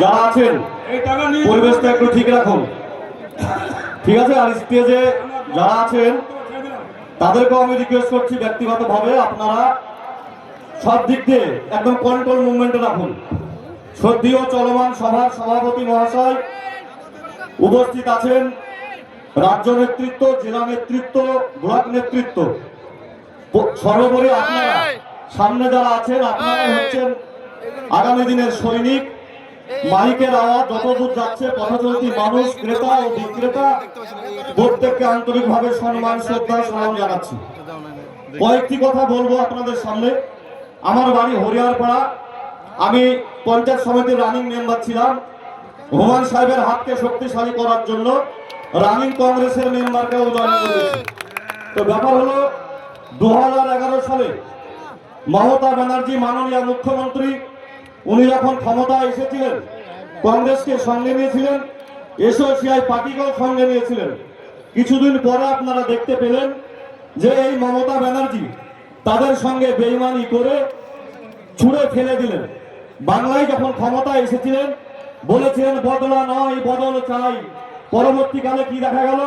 যারা আছেন পরিবেশটা একটু ঠিক রাখুন। ঠিক আছে আর স্টেজে যারা আছেন তাদেরকেও আমি রিকোয়েস্ট করছি ব্যক্তিগতভাবে আপনারা সব দিক দিয়ে একদম কন্ট্রোল মুভমেন্টে রাখুন। শ্রদ্ধীয় চলমান সভার সভাপতি মহাশয় উপস্থিত আছেন রাজ্য নেতৃত্ব জেলা নেতৃত্ব ব্লক নেতৃত্ব। সর্বোপরি আপনারা সামনে যারা আছেন আপনারাই হচ্ছেন আগামী দিনের সৈনিক। মাইকের আওয়াজ যত দূর যাচ্ছে পথচলতি মানুষ, ক্রেতা ও বিক্রেতা প্রত্যেককে আন্তরিকভাবে সম্মান, শ্রদ্ধা সালাম জানাচ্ছি। কয়েকটি কথা বলব আপনাদের সামনে। আমার বাড়ি হরিয়ারপাড়া। আমি পঞ্চায়েত সমিতির রানিং মেম্বার ছিলাম। হুমান সাহেবের হাতকে শক্তিশালী করার জন্য রানিং কংগ্রেসের মেম্বারকেও জয়েন তো ব্যাপার হলো দু হাজার এগারো সালে মমতা ব্যানার্জি, মাননীয় মুখ্যমন্ত্রী উনি যখন ক্ষমতায় এসেছিলেন, কংগ্রেসকে সঙ্গে নিয়েছিলেন এসোসিয়াই পার্টিকেও সঙ্গে নিয়েছিলেন। কিছুদিন পরে আপনারা দেখতে পেলেন যে এই মমতা ব্যানার্জি তাদের সঙ্গে বেইমানি করে ছুঁড়ে ফেলে দিলেন। বাংলায় যখন ক্ষমতায় এসেছিলেন, বলেছিলেন, বদলা নয়, বদল চাই। পরবর্তীকালে কি দেখা গেল?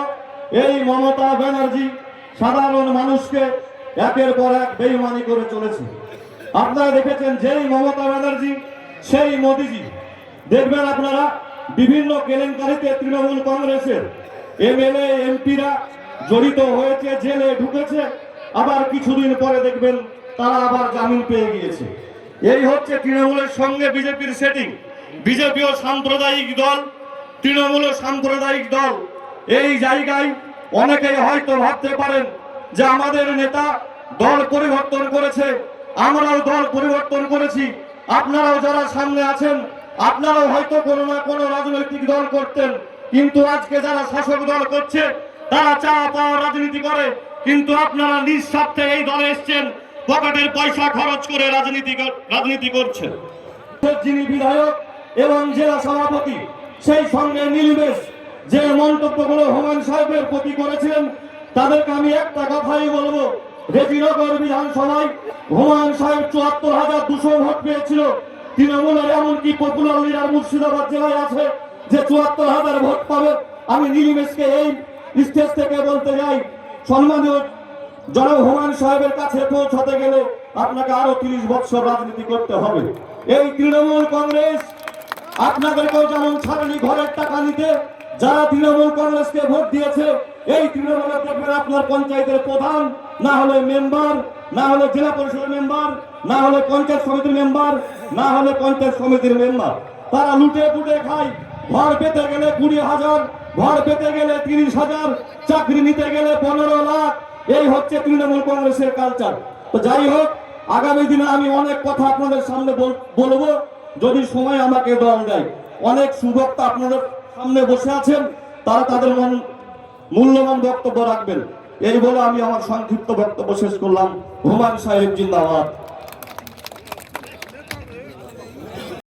এই মমতা ব্যানার্জি সাধারণ মানুষকে একের পর এক বেইমানি করে চলেছে। আপনারা দেখেছেন যেই মমতা ব্যানার্জি সেই মোদিজি, দেখবেন আপনারা, বিভিন্ন কেলেঙ্কারিতে তৃণমূল কংগ্রেসের এমএলএ, এমপিরা জড়িত হয়েছে, জেলে ঢুকেছে। আবার কিছুদিন পরে দেখবেন তারা আবার জামিন পেয়ে গিয়েছে। এই হচ্ছে তৃণমূলের সঙ্গে বিজেপির সেটিং বিজেপিও সাম্প্রদায়িক দল, তৃণমূলও সাম্প্রদায়িক দল। এই জায়গায় অনেকেই হয়তো ভাবতে পারেন যে আমাদের নেতা দল পরিবর্তন করেছে, আমরাও দল পরিবর্তন করেছি। আপনারাও যারা সামনে আছেন, আপনারাও হয়তো কোনো না কোনো রাজনৈতিক দল করতেন, কিন্তু আজকে যারা শাসক দল করছে, তারা চা পাওয়া রাজনীতি করে, কিন্তু আপনারা নিঃস্বার্থে এই দলে এসছেন, পকেটের পয়সা খরচ করে রাজনীতি রাজনীতি করছেন। যিনি বিধায়ক এবং জেলা সভাপতি, সেই সঙ্গে নির্বেশ যে মন্তব্যগুলো হুমায়ুন সাহেবের প্রতি করেছিলেন, তাদেরকে আমি একটা কথাই বলব রেজিনগর বিধানসভায় হুমায়ুন সাহেব চুয়াত্তর হাজার দুশো ভোট পেয়েছিল। তৃণমূলের এমনকি পপুলার লিডার মুর্শিদাবাদ জেলায় আছে যে চুয়াত্তর হাজার ভোট পাবে। আমি নির্বেশকে এই স্টেজ থেকে বলতে যাই সম্মানীয় জনাব হুমায়ুন সাহেবের কাছে পৌঁছাতে গেলে আপনাকে আরও তিরিশ বছর রাজনীতি করতে হবে। এই তৃণমূল কংগ্রেস আপনাদেরকেও যেমন ছাড়েনি ঘরের টাকা নিতে, যারা তৃণমূল কংগ্রেসকে ভোট দিয়েছে এই তৃণমূলে দেখবেন আপনার পঞ্চায়েতের প্রধান, না হলে মেম্বার, না হলে জেলা পরিষদের মেম্বার, না হলে পঞ্চায়েত সমিতির মেম্বার, না হলে পঞ্চায়েত সমিতির মেম্বার। তারা লুটে পুটে খায়, ঘর পেতে গেলে কুড়ি হাজার, ঘর পেতে গেলে তিরিশ হাজার, চাকরি নিতে গেলে পনেরো লাখ। এই হচ্ছে তৃণমূল কংগ্রেসের কালচার তো যাই হোক, আগামী দিনে আমি অনেক কথা আপনাদের সামনে বল- বলব। যদি সময় আমাকে দল দেয়, অনেক সুবক্তা আপনাদের সামনে বসে আছেন, তারা তাদের মন মূল্যবান বক্তব্য রাখবেন। এই বলে আমি আমার সংক্ষিপ্ত বক্তব্য শেষ করলাম। হুমায়ুন সাহেব জিন্দাবাদ।